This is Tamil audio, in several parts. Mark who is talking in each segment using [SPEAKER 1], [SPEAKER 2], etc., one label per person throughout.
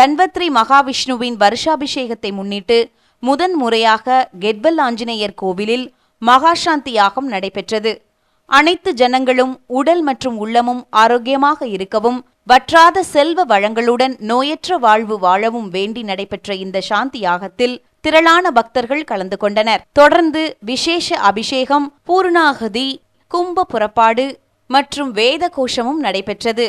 [SPEAKER 1] தன்வத்ரி மகாவிஷ்ணுவின் வருஷாபிஷேகத்தை முன்னிட்டு முதன் முறையாக கெட்வல் ஆஞ்சநேயர் கோவிலில் மகாசாந்தி யாகம் நடைபெற்றது. அனைத்து ஜனங்களும் உடல் மற்றும் உள்ளமும் ஆரோக்கியமாக இருக்கவும் வற்றாத செல்வ வளங்களுடன் நோயற்ற வாழ்வு வாழவும் வேண்டி நடைபெற்ற இந்த சாந்தி யாகத்தில் திரளான பக்தர்கள் கலந்து கொண்டனர். தொடர்ந்து விசேஷ அபிஷேகம் பூர்ணாகதி கும்ப புறப்பாடு மற்றும் வேத கோஷமும் நடைபெற்றது.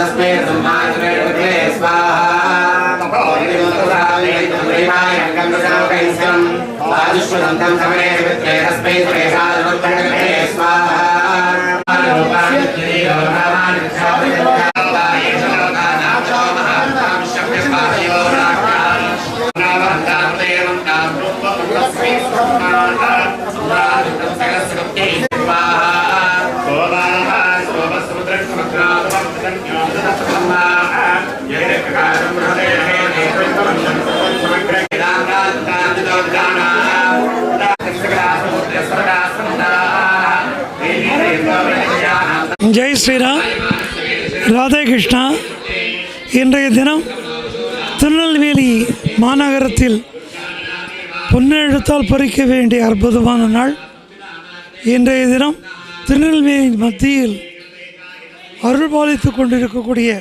[SPEAKER 2] तस्मै ब्रह्माग्रे स्वाहा समरे तस्मै
[SPEAKER 3] ஜெய் ஸ்ரீராம் ராதே கிருஷ்ணா இன்றைய தினம் திருநெல்வேலி மாநகரத்தில் பொன்னெழுத்தால் பொறிக்க வேண்டிய அற்புதமான நாள். இன்றைய தினம் திருநெல்வேலி மத்தியில் அருள்பாலித்துக் கொண்டிருக்கக்கூடிய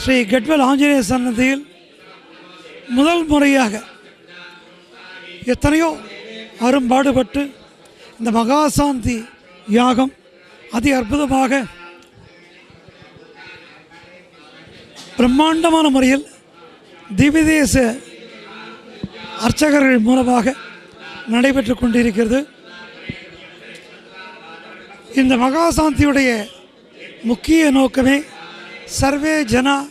[SPEAKER 3] ஸ்ரீ கட்வல் ஆஞ்சநேய சன்னதியில் முதல் முறையாக எத்தனையோ அரும்பாடுபட்டு இந்த மகாசாந்தி யாகம் அதி அற்புதமாக பிரம்மாண்டமான முறையில் திவிதேச அர்ச்சகர்கள் மூலமாக நடைபெற்று கொண்டிருக்கிறது. இந்த மகாசாந்தியுடைய முக்கிய நோக்கமே சர்வே ஜனா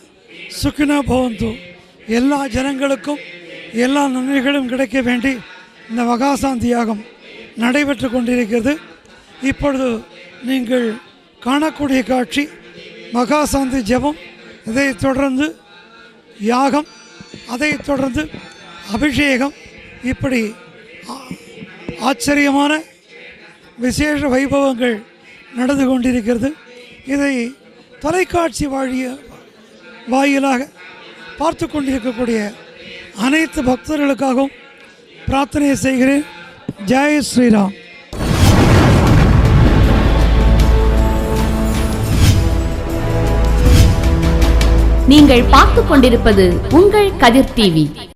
[SPEAKER 3] சுக்கின பவந்து. எல்லா ஜனங்களுக்கும் எல்லா நன்மைகளும் கிடைக்க வேண்டி இந்த மகாசாந்தி யாகம் நடைபெற்று கொண்டிருக்கிறது. இப்பொழுது நீங்கள் காணக்கூடிய காட்சி மகாசாந்தி ஜெபம் இதை தொடர்ந்து யாகம் அதைத் தொடர்ந்து அபிஷேகம். இப்படி ஆ- ஆச்சரியமான விசேஷ வைபவங்கள் நடந்து கொண்டிருக்கிறது. இதை தொலைக்காட்சி வாழிய வாயிலாக பார்த்து கொண்டிருக்கக்கூடிய அனைத்து பக்தர்களுக்காகவும் பிரார்த்தனை செய்கிறேன். ஜெய் ஸ்ரீராம்.
[SPEAKER 4] நீங்கள் பார்த்துக் கொண்டிருப்பது உங்கள் கதிர் டிவி.